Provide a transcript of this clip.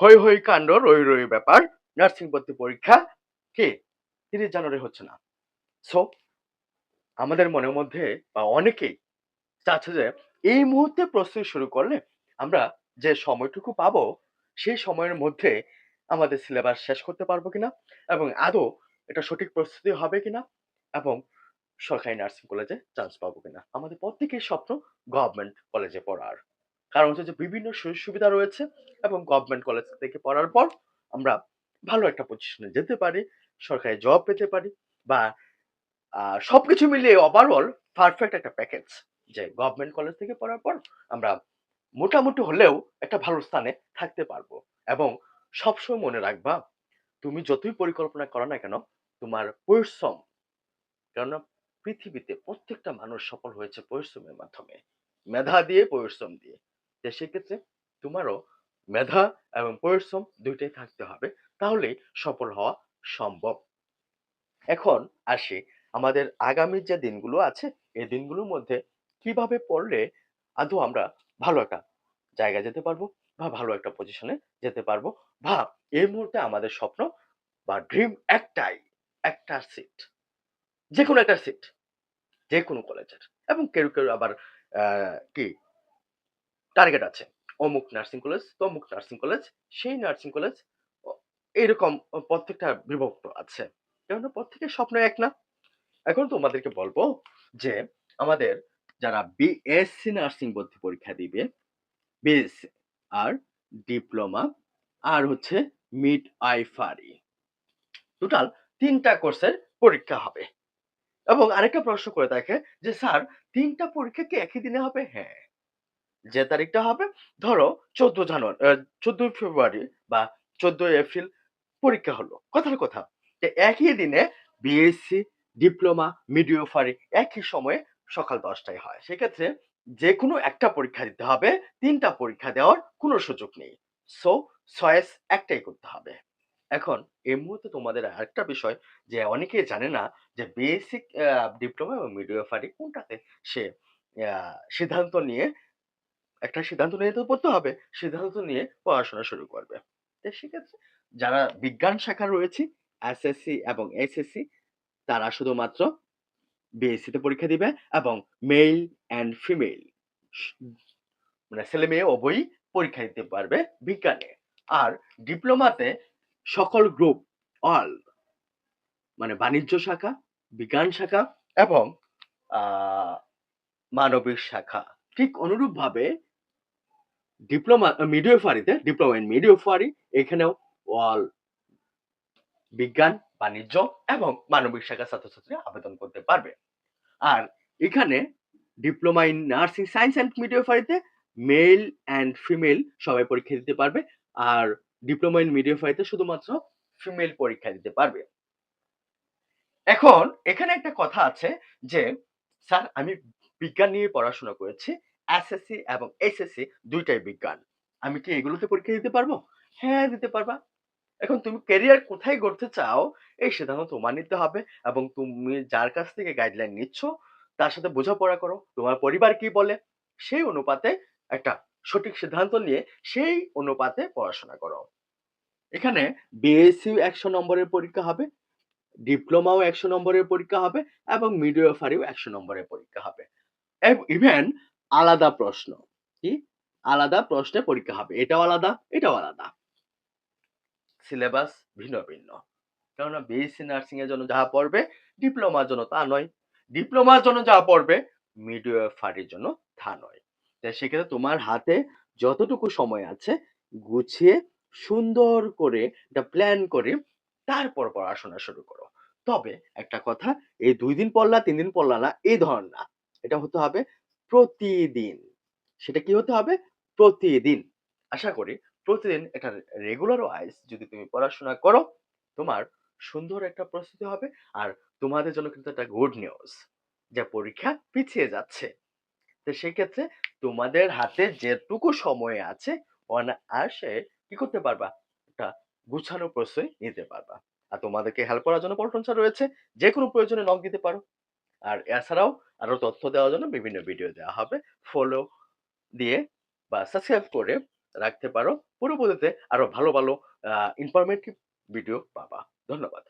হই হই কাণ্ড, রই রই ব্যাপার নার্সিং ভর্তি পরীক্ষা, কি? তিরিশ জানুয়ারি হচ্ছে না। সো আমাদের মনের মধ্যে বা অনেকেই চাচ্ছে যে, এই মুহূর্তে প্রস্তুতি শুরু করলে আমরা যে সময়টুকু পাবো, সেই সময়ের মধ্যে আমাদের সিলেবাস শেষ করতে পারব কিনা এবং আদৌ এটা সঠিক প্রস্তুতি হবে কিনা এবং সরকারি নার্সিং কলেজে চান্স পাবো কিনা। আমাদের প্রত্যেকের স্বপ্ন গভর্নমেন্ট কলেজে পড়ার। কারণ হচ্ছে যে বিভিন্ন সুযোগ সুবিধা রয়েছে এবং গভর্নমেন্ট কলেজ থেকে পড়ার পর আমরা ভালো একটা পজিশনে যেতে পারি, সরকারি জব পেতে পারি বা সবকিছু মিলিয়ে ওভারঅল পারফেক্ট একটা প্যাকেজ যে গভর্নমেন্ট কলেজ থেকে পড়ার পর আমরা মোটামুটি হলেও একটা ভালো স্থানে থাকতে পারব। এবং সবসময় মনে রাখবা, তুমি যতই পরিকল্পনা করো না কেন, তোমার পরিশ্রম, কেননা পৃথিবীতে প্রত্যেকটা মানুষ সফল হয়েছে পরিশ্রমের মাধ্যমে। মেধা দিয়ে, পরিশ্রম দিয়ে। যে সেক্ষেত্রে তোমারও মেধা এবং পরিশ্রম দুইটাই থাকতে হবে। তাহলেই সফল হওয়া সম্ভব। এখন আসি আমাদের আগামী যে দিনগুলো আছে, এই দিনগুলোর মধ্যে কীভাবে পড়লে আদৌ আমরা ভালো একটা জায়গায় যেতে পারব বা ভালো একটা পজিশনে যেতে পারব বা এই মুহূর্তে আমাদের স্বপ্ন বা ড্রিম একটাই, একটা সিট যে কোনো একটা সিট যে কোনো কলেজের এবং কেউ কেউ আবার কি টার্গেট আছে। অমুক নার্সিং কলেজ তমুক নার্সিং কলেজ সেই নার্সিং কলেজ এরকম প্রত্যেকটা বিভক্ত আছে। কেননা প্রত্যেকের স্বপ্ন এক না। এখন তোমাদেরকে বলব যে, আমাদের যারা বিএসসি নার্সিং ভর্তি পরীক্ষা দিবে বিএসসি আর ডিপ্লোমা আর হচ্ছে মিড আইফারি টোটাল তিনটা কোর্সের পরীক্ষা হবে। এবং আরেকটা প্রশ্ন করে থাকে যে, স্যার, তিনটা পরীক্ষা কি একই দিনে হবে? হ্যাঁ। যে তারিখটা হবে, ধরো চোদ্দ জানুয়ারি চোদ্দই ফেব্রুয়ারি বা চোদ্দই এপ্রিল পরীক্ষা হলো। কথার কথা, যে একই দিনে বিএসসি ডিপ্লোমা মিডিওফারি একই সময়ে সকাল দশটায় হয়। সেক্ষেত্রে যে কোনো একটা পরীক্ষা দিতে হবে, তিনটা পরীক্ষা দেওয়ার কোনো সুযোগ নেই। সো চয়েস একটাই করতে হবে। এখন, এই মুহূর্তে তোমাদের আরেকটা বিষয়, যে অনেকে জানে না যে বেসিক ডিপ্লোমা এবং মিডিওফারি কোনটাতে সে সিদ্ধান্ত নিয়ে একটা সিদ্ধান্ত নিয়ে তো পড়তে হবে। সিদ্ধান্ত নিয়ে পড়াশোনা শুরু করবে। সেক্ষেত্রে যারা বিজ্ঞান শাখা রয়েছে এসএসসি এবং এসএসসি তারা শুধুমাত্র বিএসসি তে পরীক্ষা দিবে এবং মেল অ্যান্ড ফিমেল মানে ছেলে মেয়ে উভয়ই পরীক্ষা দিতে পারবে বিজ্ঞানে। আর ডিপ্লোমাতে সকল গ্রুপ অল মানে বাণিজ্য শাখা, বিজ্ঞান শাখা এবং মানবিক শাখা। ঠিক অনুরূপভাবে ডিপ্লোমা মিডিওফারিতে ডিপ্লোমা ইন মিডিওফারি এখানেও অল বিজ্ঞান, বাণিজ্য এবং মানবিক শাখার ছাত্রছাত্রী আবেদন করতে পারবে। আর এখানে diploma in nursing science and মিডিওফারিতে male and female সবাই পরীক্ষা দিতে পারবে আর ডিপ্লোমা ইন মিডিওফারিতে শুধুমাত্র ফিমেল পরীক্ষা দিতে পারবে। এখন এখানে একটা কথা আছে যে, স্যার আমি বিজ্ঞান নিয়ে পড়াশোনা করেছি এসএসসি এবং এসএসসি দুইটাই বিজ্ঞান। আমি কি এগুলোতে পরীক্ষা দিতে পারব? হ্যাঁ দিতে পারবা। এখন তুমি ক্যারিয়ার কোথায় গড়তে চাও, এই সিদ্ধান্ত তোমার নিতে হবে এবং তুমি যার কাছ থেকে গাইডলাইন নিচ্ছ, তার সাথে বোঝাপড়া করো, তোমার পরিবার কি বলে, সেই অনুপাতে একটা সঠিক সিদ্ধান্ত নিয়ে সেই অনুপাতে পড়াশোনা করো। এখানে বিএসসি একশো নম্বরের পরীক্ষা হবে ডিপ্লোমাও একশো নম্বরের পরীক্ষা হবে এবং মিডিওফারিও একশো নম্বরের পরীক্ষা হবে। ইভেন আলাদা প্রশ্ন। কি? আলাদা প্রশ্নে পরীক্ষা হবে। এটাও আলাদা এটাও আলাদা। সিলেবাস ভিন্ন ভিন্ন। কেননা বিএসসি নার্সিং এর জন্য যাহা পড়বে ডিপ্লোমার জন্য তা নয়। ডিপ্লোমার জন্য যা পড়বে মিডিওফারির জন্য তা নয়। তাই সেক্ষেত্রে তোমার হাতে যতটুকু সময় আছে, গুছিয়ে সুন্দর করে একটা প্ল্যান করে তারপর পড়াশোনা শুরু করো। তবে একটা কথা, এই দুই দিন পড়লা, তিন দিন পড়লা না, এই ধরন না। এটা হতে হবে প্রতিদিন। সেটা কি হতে হবে? প্রতিদিন। আশা করি প্রতিদিন এটা রেগুলার ওয়াইজ যদি তুমি পড়াশোনা করো, তোমার সুন্দর একটা প্রস্তুতি হবে আর তোমাদের জন্য কিন্তু একটা গুড নিউজ যে পরীক্ষা পিছিয়ে যাচ্ছে। তো সেক্ষেত্রে তোমাদের হাতে যেটুকু সময় আছে অনায়াসে কি করতে পারবা? একটা গুছানো প্রশ্রয় নিতে পারবা। আর তোমাদেরকে হেল্প করার জন্য পল্টন স্যার রয়েছে যে কোনো প্রয়োজনে নক দিতে পারো। আর এছাড়াও আরও তথ্য দেওয়ার জন্য বিভিন্ন ভিডিও দেওয়া হবে। ফলো দিয়ে বা সাবস্ক্রাইব করে রাখতে পারো। পরবর্তীতে আরও ভালো ভালো ইনফরমেটিভ ভিডিও পাবা। ধন্যবাদ।